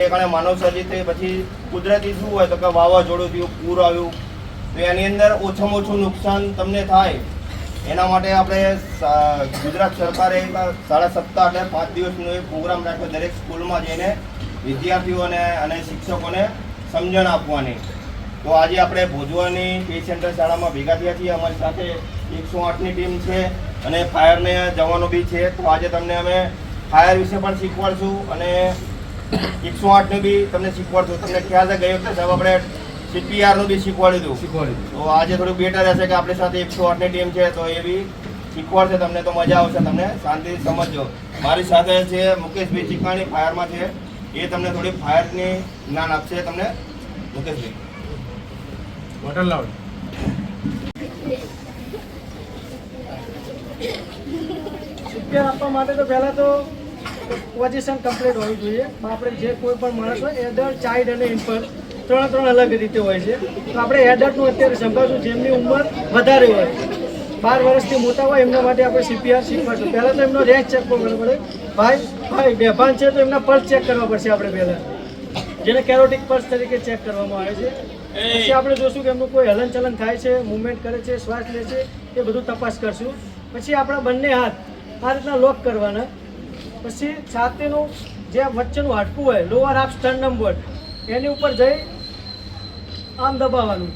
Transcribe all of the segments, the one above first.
કારણે માનવ સર્જિત પછી કુદરતી શું હોય તો કે વાવાઝોડું થયું, પૂર આવ્યું, તો એની અંદર ઓછામાં ઓછું નુકસાન તમને થાય. એના માટે આપણે ગુજરાત સરકારે સાડા સપ્તાહ એટલે પાંચ દિવસનો એક પ્રોગ્રામ રાખ્યો દરેક સ્કૂલમાં જઈને વિદ્યાર્થીઓને અને શિક્ષકોને સમજણ આપવાની. તો આજે આપણે ભોજવાની પે સેન્ટર શાળામાં ભેગા થયા છીએ. અમારી સાથે એકસો આઠની ટીમ છે અને ફાયરને જવાનો બી છે. તો આજે તમને અમે ફાયર વિશે પણ શીખવાડશું અને એકસો આઠનું બી તમને શીખવાડતું તમને ખ્યાલ છે ગઈ વખતે સાહેબ આપણે સીપીઆરનું બી શીખવાડી દઉં. શીખવાડી તો આજે થોડું બેટર રહેશે કે આપણી સાથે એકસો આઠની ટીમ છે તો એ બી શીખવાડશે તમને તો મજા આવશે તમને. શાંતિ સમજજો. મારી સાથે છે મુકેશભાઈ ચીકાણી ફાયરમાં છે. એ તમને થોડી ફાયરની જ્ઞાન આપશે તમને મુકેશભાઈ. હોટલ લાવ આપવા માટે તો પહેલાં તો પોઝિશન કમ્પ્લીટ હોવી જોઈએ. આપણે જે કોઈ પણ માણસ હોય એધર ચાઇલ્ડ અને ઇન્ફન્ટ ત્રણ ત્રણ અલગ રીતે હોય છે. તો આપણે એડલ્ટનું અત્યારે સંભાળશું. જેમની ઉંમર વધારે હોય, બાર વર્ષથી મોટા હોય, એમના માટે આપણે સીપીઆર શીખવાડશું. પહેલાં તો એમનો રેન્ક ચેક કરવો પડે. ભાઈ ભાઈ, બેભાન છે તો એમના પલ્સ ચેક કરવા પડશે આપણે પહેલાં. જેને કેરોટિક પલ્સ તરીકે ચેક કરવામાં આવે છે. પછી આપણે જોશું કે એમનું કોઈ હલનચલન થાય છે મુવમેન્ટ કરે છે, શ્વાસ લે છે, એ બધું તપાસ કરશું. પછી આપણા બંને હાથ આ રીતના લોક કરવાના. પછી છાતીનું જે વચ્ચેનું હાડકું હોય લોઅર હાફ સ્ટર્નમ બોર્ડ એની ઉપર જઈ આમ દબાવવાનું.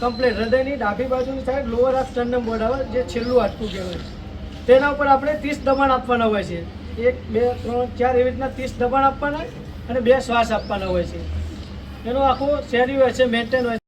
કમ્પ્લીટ હૃદયની ડાબી બાજુની side lower half sternum board આવે, જે છેલ્લું હાડકું કહેવાય. તેના ઉપર આપણે ત્રીસ દબાણ આપવાના હોય છે. એક, બે, ત્રણ, ચાર એવી રીતના ત્રીસ દબાણ આપવાના અને બે શ્વાસ આપવાના હોય છે. એનું આખો શેરી હોય છે મેન્ટેન હોય છે.